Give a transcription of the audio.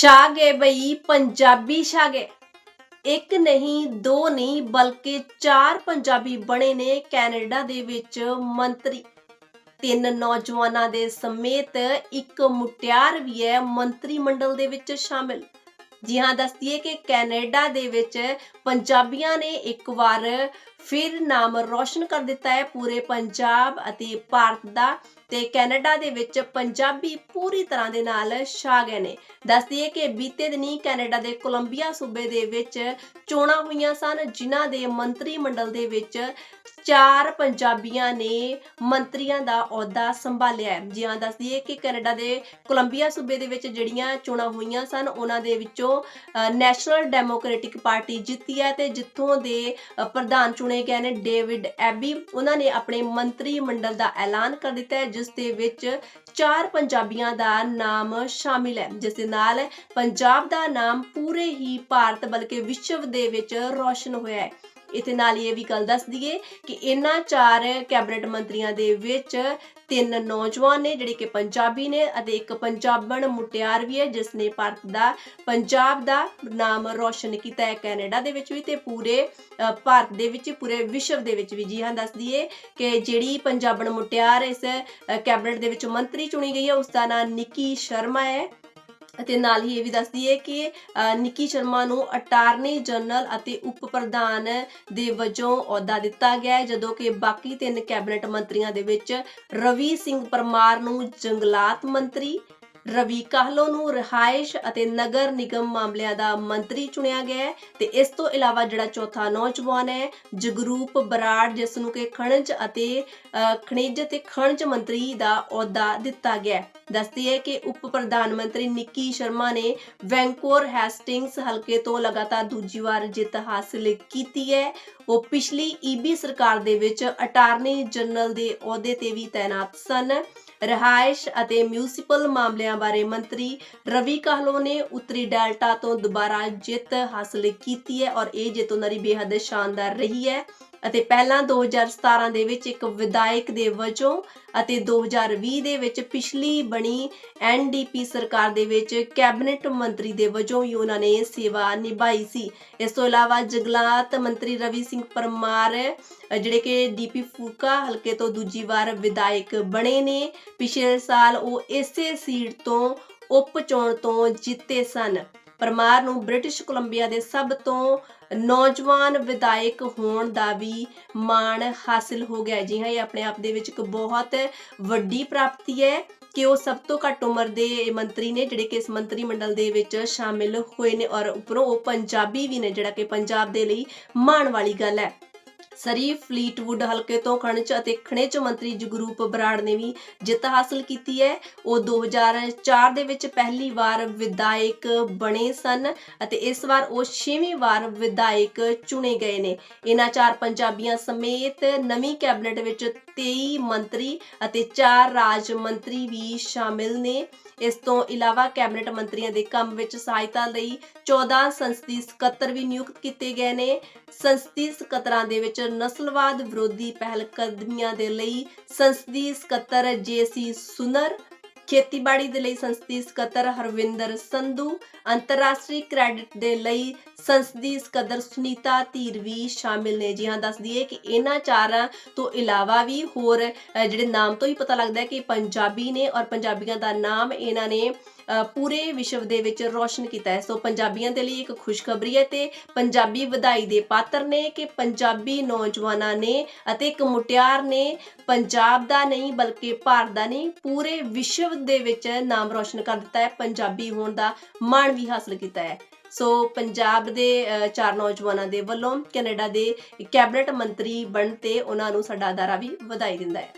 ਛਾ ਬਈ, ਪੰਜਾਬੀ ਛਾ ਇੱਕ ਨਹੀਂ, ਦੋ ਨਹੀਂ, ਬਲਕਿ ਚਾਰ ਪੰਜਾਬੀ ਬਣੇ ਨੇ ਕੈਨੇਡਾ ਦੇ ਵਿੱਚ ਮੰਤਰੀ। ਤਿੰਨ ਨੌਜਵਾਨਾਂ ਦੇ ਸਮੇਤ ਇੱਕ ਮੁਟਿਆਰ ਵੀ ਹੈ ਮੰਤਰੀ ਮੰਡਲ ਦੇ ਵਿੱਚ ਸ਼ਾਮਿਲ। ਜੀ ਹਾਂ ਦੱਸਦੀਏ ਕਿ ਕੈਨੇਡਾ ਦੇ ਵਿੱਚ ਪੰਜਾਬੀਆਂ ਨੇ ਇੱਕ ਵਾਰ ਫਿਰ ਨਾਮ ਰੌਸ਼ਨ ਕਰ ਦਿੱਤਾ ਹੈ ਪੂਰੇ ਪੰਜਾਬ ਅਤੇ ਭਾਰਤ ਦਾ ਤੇ ਕੈਨੇਡਾ ਦੇ ਵਿੱਚ ਪੰਜਾਬੀ ਪੂਰੀ ਤਰ੍ਹਾਂ ਦੇ ਨਾਲ ਛਾ ਗਏ ਨੇ। ਦੱਸ ਦਈਏ ਕਿ ਬੀਤੇ ਦਿਨੀ ਕੈਨੇਡਾ ਦੇ ਕੋਲੰਬੀਆ ਸੂਬੇ ਦੇ ਵਿੱਚ ਚੋਣਾਂ ਹੋਈਆਂ ਸਨ, ਜਿਨ੍ਹਾਂ ਦੇ ਮੰਤਰੀ ਮੰਡਲ ਦੇ ਵਿੱਚ ਚਾਰ ਪੰਜਾਬੀਆਂ ਨੇ ਮੰਤਰੀਆਂ ਦਾ ਅਹੁਦਾ ਸੰਭਾਲਿਆ ਹੈ। ਜੀ ਹਾਂ, ਦੱਸ ਦਈਏ ਕਿ ਕੈਨੇਡਾ ਦੇ ਕੋਲੰਬੀਆ ਸੂਬੇ ਦੇ ਵਿੱਚ ਜਿਹੜੀਆਂ ਚੋਣਾਂ ਹੋਈਆਂ ਸਨ, ਉਹਨਾਂ ਦੇ ਵਿੱਚੋਂ ਨੈਸ਼ਨਲ ਡੈਮੋਕ੍ਰੈਟਿਕ ਪਾਰਟੀ ਜਿੱਤੀ ਹੈ ਤੇ ਜਿੱਥੋਂ ਦੇ ਪ੍ਰਧਾਨ ਚੁਣ ਗਏ ਨੇ ਡੇਵਿਡ ਐਬੀ, ਉਹਨਾਂ ਨੇ ਆਪਣੇ ਮੰਤਰੀ ਮੰਡਲ ਦਾ ਐਲਾਨ ਕਰ ਦਿੱਤਾ ਹੈ, ਜਿਸ ਦੇ ਵਿੱਚ ਚਾਰ ਪੰਜਾਬੀਆਂ ਦਾ ਨਾਮ ਸ਼ਾਮਿਲ ਹੈ, ਜਿਸ ਦੇ ਨਾਲ ਪੰਜਾਬ ਦਾ ਨਾਮ ਪੂਰੇ ਹੀ ਭਾਰਤ ਬਲਕਿ ਵਿਸ਼ਵ ਦੇ ਵਿੱਚ ਰੌਸ਼ਨ ਹੋਇਆ ਹੈ। ਇਥੇ ਨਾਲ ਹੀ ਇਹ ਵੀ ਗੱਲ ਦੱਸ ਦਈਏ ਕਿ ਇਹਨਾਂ ਚਾਰ ਕੈਬਨਿਟ ਮੰਤਰੀਆਂ ਦੇ ਵਿੱਚ ਤਿੰਨ ਨੌਜਵਾਨ ਨੇ, ਜਿਹੜੇ ਕਿ ਪੰਜਾਬੀ ਨੇ ਅਤੇ ਇੱਕ ਪੰਜਾਬਣ ਮੁਟਿਆਰ ਵੀ ਹੈ ਜਿਸ ਨੇ ਭਾਰਤ ਦਾ, ਪੰਜਾਬ ਦਾ ਨਾਮ ਰੌਸ਼ਨ ਕੀਤਾ ਹੈ ਕੈਨੇਡਾ ਦੇ ਵਿੱਚ ਵੀ ਤੇ ਪੂਰੇ ਭਾਰਤ ਦੇ ਵਿੱਚ ਪੂਰੇ ਵਿਸ਼ਵ ਦੇ ਵਿੱਚ ਵੀ। ਜੀ ਹਾਂ, ਦੱਸ ਦਈਏ ਕਿ ਜਿਹੜੀ ਪੰਜਾਬਣ ਮੁਟਿਆਰ ਇਸ ਕੈਬਨਿਟ ਦੇ ਵਿੱਚ ਮੰਤਰੀ ਚੁਣੀ ਗਈ ਹੈ ਉਸ ਦਾ ਨਾਮ ਨਿੱਕੀ ਸ਼ਰਮਾ ਹੈ। ਅਤੇ ਨਾਲ ਹੀ ਇਹ ਵੀ ਦੱਸਦੀ ਹੈ ਕਿ ਅ, ਨਿੱਕੀ ਸ਼ਰਮਾ ਨੂੰ ਅਟਾਰਨੀ ਜਨਰਲ ਅਤੇ ਉਪ ਪ੍ਰਧਾਨ ਦੇ ਵਜੋਂ ਅਹੁਦਾ ਦਿੱਤਾ ਗਿਆ ਹੈ ਜਦੋਂ ਕਿ ਬਾਕੀ ਤਿੰਨ ਕੈਬਨਿਟ ਮੰਤਰੀਆਂ ਦੇ ਵਿੱਚ ਰਵੀ ਸਿੰਘ ਪਰਮਾਰ ਨੂੰ ਜੰਗਲਾਤ ਮੰਤਰੀ ਰਵੀ ਕਾਹਲੋ ਨੂੰ ਰਿਹਾਇਸ਼ ਅਤੇ ਨਗਰ ਨਿਗਮ ਮਾਮਲਿਆਂ ਦਾ ਮੰਤਰੀ ਚੁਣਿਆ ਗਿਆ ਹੈ ਤੇ ਇਸ ਤੋਂ ਇਲਾਵਾ ਜਿਹੜਾ ਚੌਥਾ ਨੌਜਵਾਨ ਹੈ, ਜਗਰੂਪ ਬਰਾੜ, ਜਿਸ ਨੂੰ ਕਿ ਖਣਿਜ ਅਤੇ ਖਣਿਜ ਤੇ ਖਣਿਜ ਮੰਤਰੀ ਦਾ ਅਹੁਦਾ ਦਿੱਤਾ ਗਿਆ ਹੈ। ਦੱਸਦੀ ਹੈ ਕਿ ਉਪ ਪ੍ਰਧਾਨ ਮੰਤਰੀ ਨਿੱਕੀ ਸ਼ਰਮਾ ਨੇ ਵੈਂਕੋਰ ਹੈਸਟਿੰਗਸ ਹਲਕੇ ਤੋਂ ਲਗਾਤਾਰ ਦੂਜੀ ਵਾਰ ਜਿੱਤ ਹਾਸਲ ਕੀਤੀ ਹੈ। ਉਹ ਪਿਛਲੀ ਈਬੀ ਸਰਕਾਰ ਦੇ ਵਿੱਚ ਅਟਾਰਨੀ ਜਨਰਲ ਦੇ ਅਹੁਦੇ ਤੇ ਵੀ ਤਾਇਨਾਤ ਸਨ। ਰਿਹਾਇਸ਼ ਅਤੇ ਮਿਊਨਿਸਪਲ ਮਾਮਲਿਆਂ ਬਾਰੇ ਮੰਤਰੀ ਰਵੀ ਕਾਹਲੋ ਨੇ ਉੱਤਰੀ ਡੈਲਟਾ ਤੋਂ ਦੁਬਾਰਾ ਜਿੱਤ ਹਾਸਲ ਕੀਤੀ ਹੈ ਔਰ ਇਹ ਜਿੱਤ ਉਹਨਾਂ ਦੀ ਬੇਹੱਦ ਸ਼ਾਨਦਾਰ ਰਹੀ ਹੈ। ਅਤੇ ਪਹਿਲਾਂ 2017 ਦੇ ਵਿੱਚ ਇੱਕ ਵਿਧਾਇਕ ਦੇ ਵਜੋਂ ਅਤੇ 2020 ਦੇ ਵਿੱਚ ਪਿਛਲੀ ਬਣੀ ਐਨਡੀਪੀ ਸਰਕਾਰ ਦੇ ਵਿੱਚ ਕੈਬਨਿਟ ਮੰਤਰੀ ਦੇ ਵਜੋਂ ਹੀ ਉਹਨਾਂ ਨੇ ਸੇਵਾ ਨਿਭਾਈ ਸੀ। ਇਸ ਤੋਂ ਇਲਾਵਾ ਜੰਗਲਾਤ ਮੰਤਰੀ ਰਵੀ ਸਿੰਘ ਪਰਮਾਰ ਜਿਹੜੇ ਕਿ ਡੀਪੀ ਫੂਕਾ ਹਲਕੇ ਤੋਂ ਦੂਜੀ ਵਾਰ ਵਿਧਾਇਕ ਬਣੇ ਨੇ, ਪਿਛਲੇ ਸਾਲ ਉਹ ਇਸੇ ਸੀਟ ਤੋਂ ਉਪ ਚੋਣ ਤੋਂ ਜਿੱਤੇ ਸਨ। ਪਰਮਾਰ ਨੂੰ ਬ੍ਰਿਟਿਸ਼ ਕੋਲੰਬੀਆ ਦੇ ਸਭ ਤੋਂ ਨੌਜਵਾਨ ਵਿਧਾਇਕ ਹੋਣ ਦਾ ਵੀ ਮਾਣ ਹਾਸਿਲ ਹੋ ਗਿਆ ਜੀ ਹਾਂ, ਇਹ ਆਪਣੇ ਆਪ ਦੇ ਵਿੱਚ ਇੱਕ ਬਹੁਤ ਵੱਡੀ ਪ੍ਰਾਪਤੀ ਹੈ ਕਿ ਉਹ ਸਭ ਤੋਂ ਘੱਟ ਉਮਰ ਦੇ ਮੰਤਰੀ ਨੇ, ਜਿਹੜੇ ਕਿ ਇਸ ਮੰਤਰੀ ਮੰਡਲ ਦੇ ਵਿੱਚ ਸ਼ਾਮਿਲ ਹੋਏ ਨੇ ਔਰ ਉਪਰੋਂ ਉਹ ਪੰਜਾਬੀ ਵੀ ਨੇ, ਜਿਹੜਾ ਕਿ ਪੰਜਾਬ ਦੇ ਲਈ ਮਾਣ ਵਾਲੀ ਗੱਲ ਹੈ। ਸਰੀ ਫਲੀਟਵੁੱਡ ਹਲਕੇ ਤੋਂ ਖਣਿਜ ਅਤੇ ਖਣਿਜ ਮੰਤਰੀ ਜਗਰੂਪ ਬਰਾੜ ਨੇ ਵੀ ਜਿੱਤ ਹਾਸਲ ਕੀਤੀ ਹੈ। ਉਹ 2004 ਦੇ ਵਿੱਚ ਪਹਿਲੀ ਵਾਰ ਵਿਧਾਇਕ ਬਣੇ ਸਨ ਅਤੇ ਇਸ ਵਾਰ ਉਹ 6ਵੀਂ ਵਾਰ ਵਿਧਾਇਕ ਚੁਣੇ ਗਏ ਨੇ। ਇਹਨਾਂ ਚਾਰ ਪੰਜਾਬੀਆਂ ਸਮੇਤ ਨਵੀਂ ਕੈਬਨਿਟ ਵਿੱਚ 23 ਮੰਤਰੀ ਅਤੇ 4 ਰਾਜ ਮੰਤਰੀ ਵੀ ਸ਼ਾਮਿਲ ਨੇ। ਇਸ ਤੋਂ ਇਲਾਵਾ ਕੈਬਨਿਟ ਮੰਤਰੀਆਂ ਦੇ ਕੰਮ ਵਿੱਚ ਸਹਾਇਤਾ ਲਈ 14 ਸੰਸਦੀ ਸਕੱਤਰ ਵੀ ਨਿਯੁਕਤ ਕੀਤੇ ਗਏ ਨੇ। ਸੰਸਦੀ ਸਕੱਤਰਾਂ ਦੇ ਵਿੱਚ ਨਸਲਵਾਦ ਵਿਰੋਧੀ ਪਹਿਲਕਦਮੀਆਂ ਦੇ ਲਈ ਸੰਸਦੀ ਸਕੱਤਰ ਜੇਸੀ ਸੁਨਰ ਖੇਤੀਬਾੜੀ ਦੇ ਲਈ ਸੰਸਦੀ ਸਕੱਤਰ ਹਰਵਿੰਦਰ ਸੰਧੂ, ਅੰਤਰਰਾਸ਼ਟਰੀ ਕ੍ਰੈਡਿਟ ਦੇ ਲਈ ਸੰਸਦੀ ਸਕੱਤਰ ਸੁਨੀਤਾ ਧੀਰ ਵੀ ਸ਼ਾਮਿਲ ਨੇ। ਜੀ ਹਾਂ, ਦੱਸ ਦਈਏ ਕਿ ਇਹਨਾਂ ਚਾਰਾਂ ਤੋਂ ਇਲਾਵਾ ਵੀ ਹੋਰ ਜਿਹੜੇ ਨਾਮ ਤੋਂ ਹੀ ਪਤਾ ਲੱਗਦਾ ਹੈ ਕਿ ਪੰਜਾਬੀ ਨੇ ਔਰ ਪੰਜਾਬੀਆਂ ਦਾ ਨਾਮ ਇਹਨਾਂ ਨੇ ਪੂਰੇ ਵਿਸ਼ਵ ਦੇ ਵਿੱਚ ਰੌਸ਼ਨ ਕੀਤਾ ਹੈ। ਸੋ ਪੰਜਾਬੀਆਂ ਦੇ ਲਈ ਇੱਕ ਖੁਸ਼ਖਬਰੀ ਹੈ ਤੇ ਪੰਜਾਬੀ ਵਧਾਈ ਦੇ ਪਾਤਰ ਨੇ ਕਿ ਪੰਜਾਬੀ ਨੌਜਵਾਨਾਂ ਨੇ ਅਤੇ ਇੱਕ ਮੁਟਿਆਰ ਨੇ, ਪੰਜਾਬ ਦਾ ਨਹੀਂ ਬਲਕਿ ਭਾਰਤ ਦਾ ਨਹੀਂ, ਪੂਰੇ ਵਿਸ਼ਵ ਦੇ ਵਿੱਚ ਨਾਮ ਰੌਸ਼ਨ ਕਰ ਦਿੱਤਾ ਹੈ ਪੰਜਾਬੀ ਹੋਣ ਦਾ ਮਾਣ ਵੀ ਹਾਸਲ ਕੀਤਾ ਹੈ। ਸੋ ਪੰਜਾਬ ਦੇ ਅ, ਚਾਰ ਨੌਜਵਾਨਾਂ ਦੇ ਵੱਲੋਂ ਕੈਨੇਡਾ ਦੇ ਕੈਬਨਿਟ ਮੰਤਰੀ ਬਣ ਤੇ ਉਹਨਾਂ ਨੂੰ ਸਾਡਾ ਅਦਾਰਾ ਵੀ ਵਧਾਈ ਦਿੰਦਾ ਹੈ।